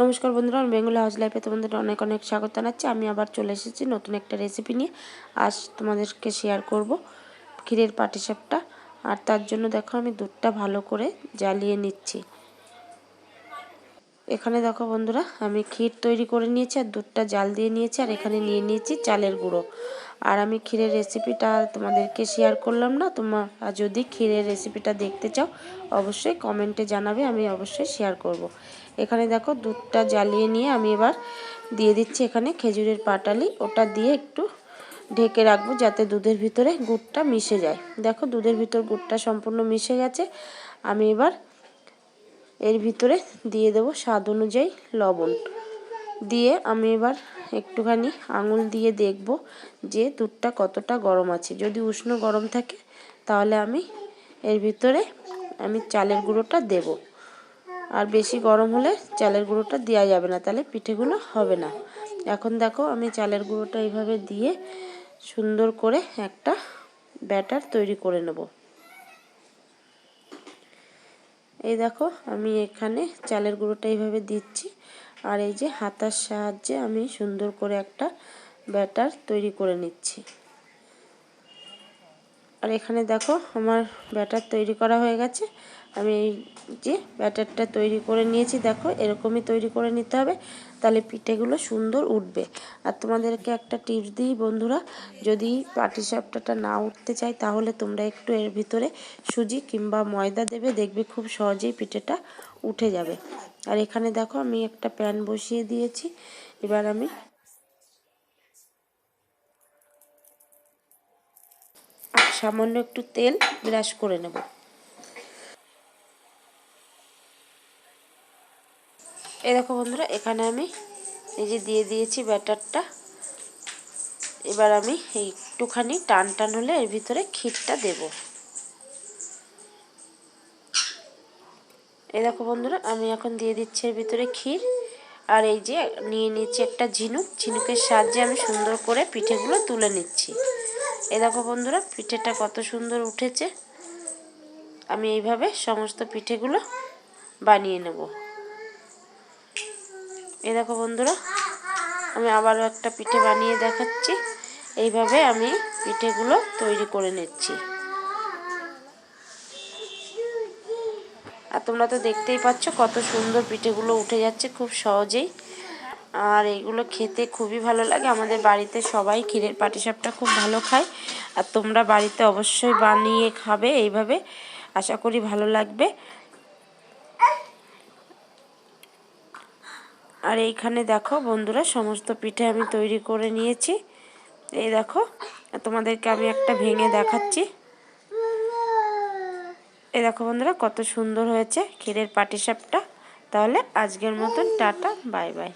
নমস্কার বন্ধুরা, আমি বেঙ্গলি হাউস লাইফে তোমাদের অনেক অনেক স্বাগত জানাচ্ছি। আমি আবার চলে এসেছি নতুন একটা রেসিপি নিয়ে। আজ তোমাদেরকে শেয়ার করব ক্ষীরের পাটিসাপটা। আর তার জন্য দেখো আমি দুধটা ভালো করে জ্বালিয়ে নিচ্ছি। এখানে দেখো বন্ধুরা, আমি ক্ষীর তৈরি করে নিয়েছি আর দুধটা জাল দিয়ে নিয়েছি আর এখানে নিয়ে নিয়েছি চালের গুঁড়ো আর আমি ক্ষীরের রেসিপিটা তোমাদেরকে শেয়ার করলাম না, তোমার যদি ক্ষীরের রেসিপিটা দেখতে চাও, অবশ্যই কমেন্টে জানাবে, আমি অবশ্যই শেয়ার করব। এখানে দেখো দুধটা জ্বালিয়ে নিয়ে আমি এবার দিয়ে দিচ্ছি এখানে খেজুরের পাটালি, ওটা দিয়ে একটু ঢেকে রাখব যাতে দুধের ভিতরে গুড়টা মিশে যায় দেখো দুধের ভিতর গুড়টা সম্পূর্ণ মিশে গেছে, আমি এবার এর ভিতরে দিয়ে দেব স্বাদ অনুযায়ী লবণ। দিয়ে আমি এবার একটুখানি আঙুল দিয়ে দেখব যে দুধটা কতটা গরম আছে। যদি উষ্ণ গরম থাকে, তাহলে আমি এর ভিতরে আমি চালের গুঁড়োটা দেব। আর বেশি গরম হলে চালের গুঁড়োটা দেওয়া যাবে না, তাহলে পিঠেগুলো হবে না। এখন দেখো আমি চালের গুঁড়োটা এইভাবে দিয়ে সুন্দর করে একটা ব্যাটার তৈরি করে নেব। এই দেখো, আমি এখানে চালের গুঁড়োটা এইভাবে দিচ্ছি। আর এই যে হাতার সাহায্যে আমি সুন্দর করে একটা ব্যাটার তৈরি করে নিচ্ছি। আর এখানে দেখো আমার ব্যাটার তৈরি করা হয়ে গেছে। আমি এই যে ব্যাটারটা তৈরি করে নিয়েছি, দেখো এরকমই তৈরি করে নিতে হবে তাহলে পিঠেগুলো সুন্দর উঠবে। আর তোমাদেরকে একটা টিপস দিই বন্ধুরা, যদি পাটিসাপটাটা না উঠতে চাই তাহলে তোমরা একটু এর ভিতরে সুজি কিংবা ময়দা দেবে, দেখবে খুব সহজেই পিঠেটা উঠে যাবে। আর এখানে দেখো আমি একটা প্যান বসিয়ে দিয়েছি, এবার আমি সামান্য একটু তেল ব্রাশ করে নেব। এই দেখো বন্ধুরা, এখানে আমি এই যে দিয়ে দিয়েছি ব্যাটারটা। এবার আমি একটুখানি টান টান হলে এর ভিতরে ক্ষীরটা দেব। এই দেখো বন্ধুরা, আমি এখন দিয়ে দিচ্ছি এর ভিতরে ক্ষীর। আর এই যে নিয়ে নিচ্ছি একটা ঝিনুক। ঝিনুকের সাহায্যে আমি সুন্দর করে পিঠেগুলো তুলে নিচ্ছি। এ দেখো বন্ধুরা, পিঠেটা কত সুন্দর উঠেছে। আমি এইভাবে সমস্ত পিঠেগুলো বানিয়ে নেব। এ দেখো বন্ধুরা, আমি আবারও একটা পিঠে বানিয়ে দেখাচ্ছি। এইভাবে আমি পিঠেগুলো তৈরি করে নিচ্ছি। আর তোমরা তো দেখতেই পাচ্ছ কত সুন্দর পিঠেগুলো উঠে যাচ্ছে খুব সহজেই। আর এইগুলো খেতে খুবই ভালো লাগে। আমাদের বাড়িতে সবাই ক্ষীরের পাটিসাপটা খুব ভালো খায়। আর তোমরা বাড়িতে অবশ্যই বানিয়ে খাবে এইভাবে। আশা করি ভালো লাগবে। আর এইখানে দেখো বন্ধুরা, সমস্ত পিঠে আমি তৈরি করে নিয়েছি। এই দেখো, তোমাদেরকে আমি একটা ভেঙে দেখাচ্ছি। এই দেখো বন্ধুরা, কত সুন্দর হয়েছে ক্ষীরের পাটিসাপটা। তাহলে আজকের মতন টাটা, বাই বাই।